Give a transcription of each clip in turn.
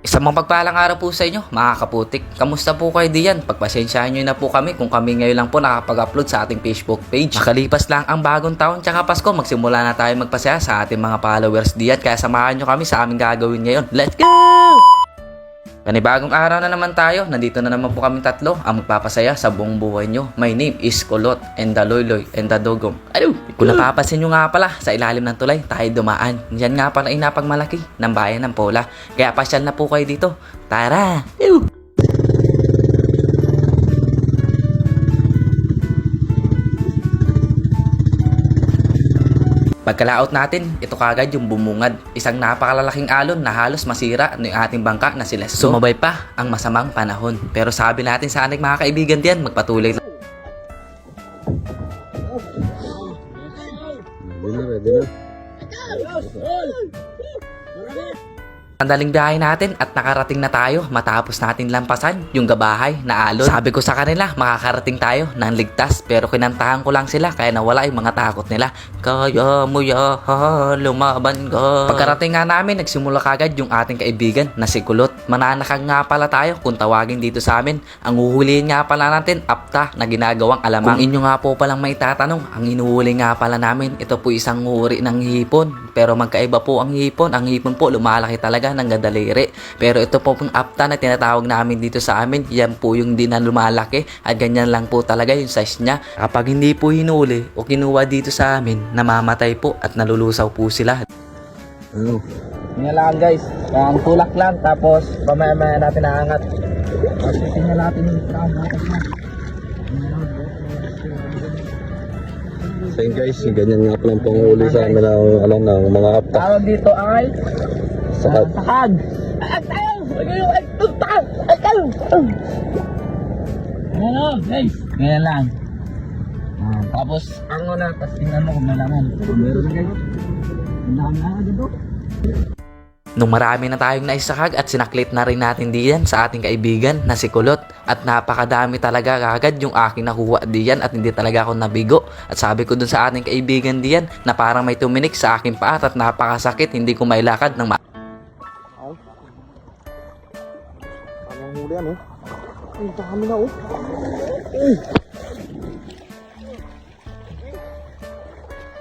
Isang mapagpalang araw po sa inyo, mga kaputik. Kamusta po kayo diyan? Pagpasensyahan nyo na po kami kung kami ngayon lang po nakapag-upload sa ating Facebook page. Makalipas lang ang bagong taon tsaka Pasko, magsimula na tayo magpasaya sa ating mga followers diyan. Kaya samahan nyo kami sa aming gagawin ngayon. Let's go! Panibagong araw na naman tayo. Nandito na naman po kami tatlo ang magpapasaya sa buong buhay nyo. My name is Kulot and the Loyloy and the Dogong. Ano? Kung napapansin nyo nga pala, sa ilalim ng tulay tayo dumaan. Yan nga pala ay napagmalaki ng bayan ng Pola. Kaya pasyal na po kayo dito. Tara! Ew! Pagkalaot natin, ito kagad yung bumungad. Isang napakalalaking alon na halos masira ng ating bangka na sila. Sumabay pa ang masamang panahon. Pero sabi natin sa ating mga kaibigan diyan, magpatuloy lang. Ready na, ready na. Sandaling biyahe natin at nakarating na tayo matapos natin lampasan yung gabahay na alon. Sabi ko sa kanila, makakarating tayo ng ligtas pero kinantahan ko lang sila kaya nawala yung mga takot nila. Kaya mo ya, lumaban ka. Pagkarating nga namin, nagsimula kagad yung ating kaibigan na si Kulot. Mananakang nga pala tayo kung tawagin dito sa amin. Ang huhulihin nga pala natin, apta na ginagawang alamang. Kung inyo nga po palang may tatanong, ang inuhuli nga pala namin, ito po isang uri ng hipon. Pero magkaiba po ang hipon. Ang hipon po lumalaki talaga ng gadaliri. Pero ito po pong apta na tinatawag namin dito sa amin, yan po yung di na lumalaki at ganyan lang po talaga yung size niya. Kapag hindi po hinuli o kinuha dito sa amin, namamatay po at nalulusaw po sila. Ano? Tingnan lang guys. Ang tulak lang tapos pamaya-maya natin naangat. Tapos tingnan natin yung ground natin na. So yun guys, ganyan nga pala ang panghuli sa amin ng, ano, ng mga apta. Tawag dito ay Sa, sakad. Ataw! Ataw! Ataw! Ano guys? Ganyan lang. Ah, tapos ano na, tapos tingnan mo kung malaman. Meron na guys. Ang dami na agad oh. Nung marami na tayong naisakag at sinaklit na rin natin diyan sa ating kaibigan na si Kulot at napakadami talaga kagad yung aking nakuha diyan at hindi talaga ako nabigo. At sabi ko dun sa ating kaibigan diyan na parang may tuminik sa aking paa at napakasakit hindi ko mailakad ng ma- Ang huli ano? Ang dami na oh.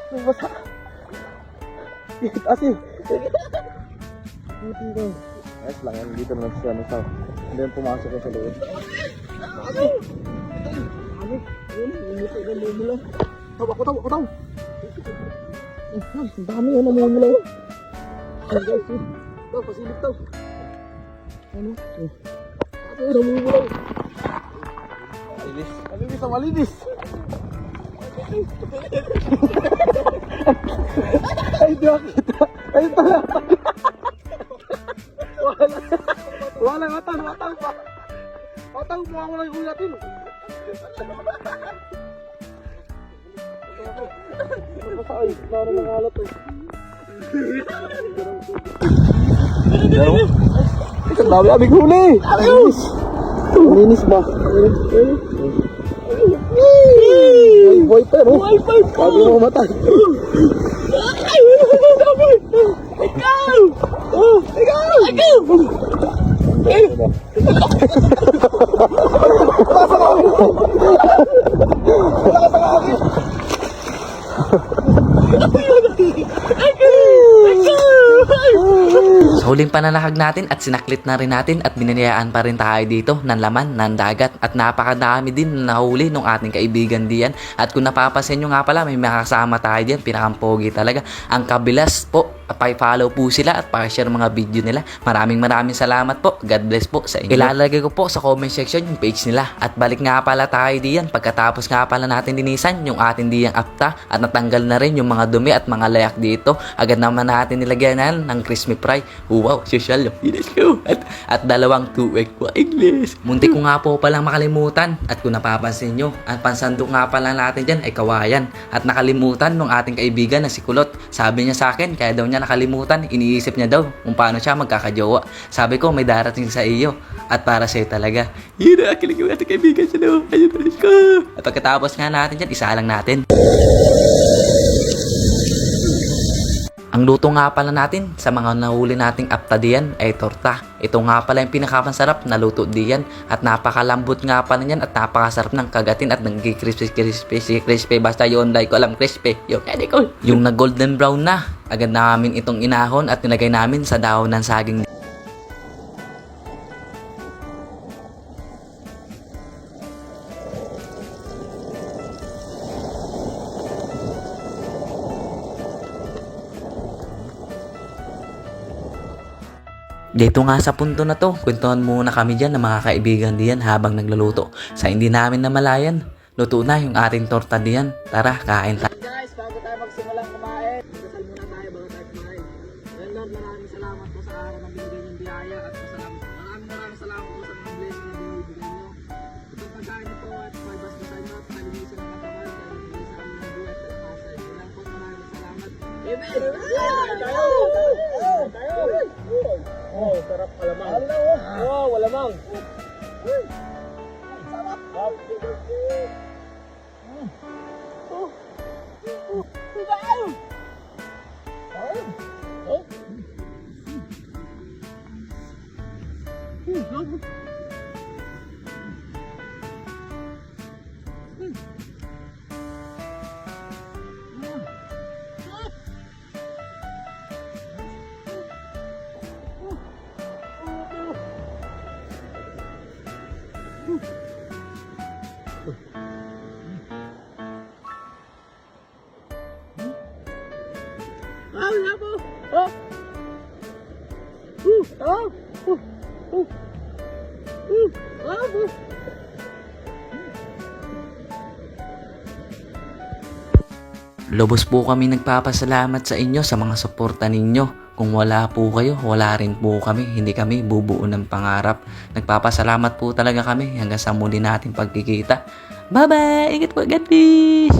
Ay, basa. Itaas eh. Buti ka. Ayos lang yan, dito naman siya, ano sa... Hindi yan pumasok yan sa loob. Tawa ko, tawa ko, tawa. Ang dami yun, namumula. Ay, guys, eh. Taw, pasilip taw. Ano? Eh. Ay, namumula. Malinis. Malinis ang malinis. Ay, di makita. Ay, pala. Wala. Wala, matang, matang pa. Matang, mawawala yung natin. Ay, laro ng alat eh. Pero, ang dami aming huli. Malinis. Malinis ba? Boy pa, no? Boy pa. Bago mo mamatay. Ay, Ikaw! Oh, ikaw! Ikaw! Sa huling pananahag natin at sinaklit na rin natin at binanayaan pa rin tayo dito ng laman ng dagat at napakadami din na nahuli ng ating kaibigan diyan at kung napapansin nyo nga pala may makasama tayo diyan pinakampogi talaga. Ang kabilas po pa-follow po sila at pa-share mga video nila. Maraming maraming salamat po. God bless po sa inyo. Ilalagay ko po sa comment section yung page nila. At balik nga pala tayo diyan. Pagkatapos nga pala natin dinisan yung ating diyang apta at natanggal na rin yung mga dumi at mga layak dito agad naman natin nilagyan na ng crispy fry wow social let's go at, at dalawang 2 egg English. Munti ko nga po palang makalimutan. At kung napapansin nyo ang pansandok nga pala natin dyan ay kawayan. At nakalimutan ng ating kaibigan na si Kulot. Sabi niya sa akin kaya daw niya nakalimutan iniisip niya daw kung paano siya magkakajowa sabi ko may darating sa iyo at para sa'yo talaga yun na kilig yung ating kaibigan siya no ayun let's go at pagkatapos nga natin dyan isa lang natin Ang luto nga pala natin sa mga nahuli nating apta diyan ay torta. Ito nga pala yung pinakamasarap na luto diyan at napakalambot nga pala niyan at napakasarap ng kagatin at naging crispy crispy crispy basta yun like ko alam crispy. Yung ko. Yung na golden brown na. Agad namin itong inahon at nilagay namin sa dahon ng saging Dito nga sa punto na to, kwentuhan muna kami dyan ng mga kaibigan diyan habang nagluluto. Sa hindi namin namalayan, luto na yung ating torta diyan. Tara, kain tayo. Oh, sarap alamang. Oh, walamang. Sarap. Ah, wala. Oh. Uh, oh. Uh, uh. Uh, ah, uh. Lubos po kami nagpapasalamat sa inyo sa mga suporta ninyo. Kung wala po kayo, wala rin po kami. Hindi kami bubuo ng pangarap. Nagpapasalamat po talaga kami hanggang sa muli nating pagkikita. Bye-bye! Ingat po, God!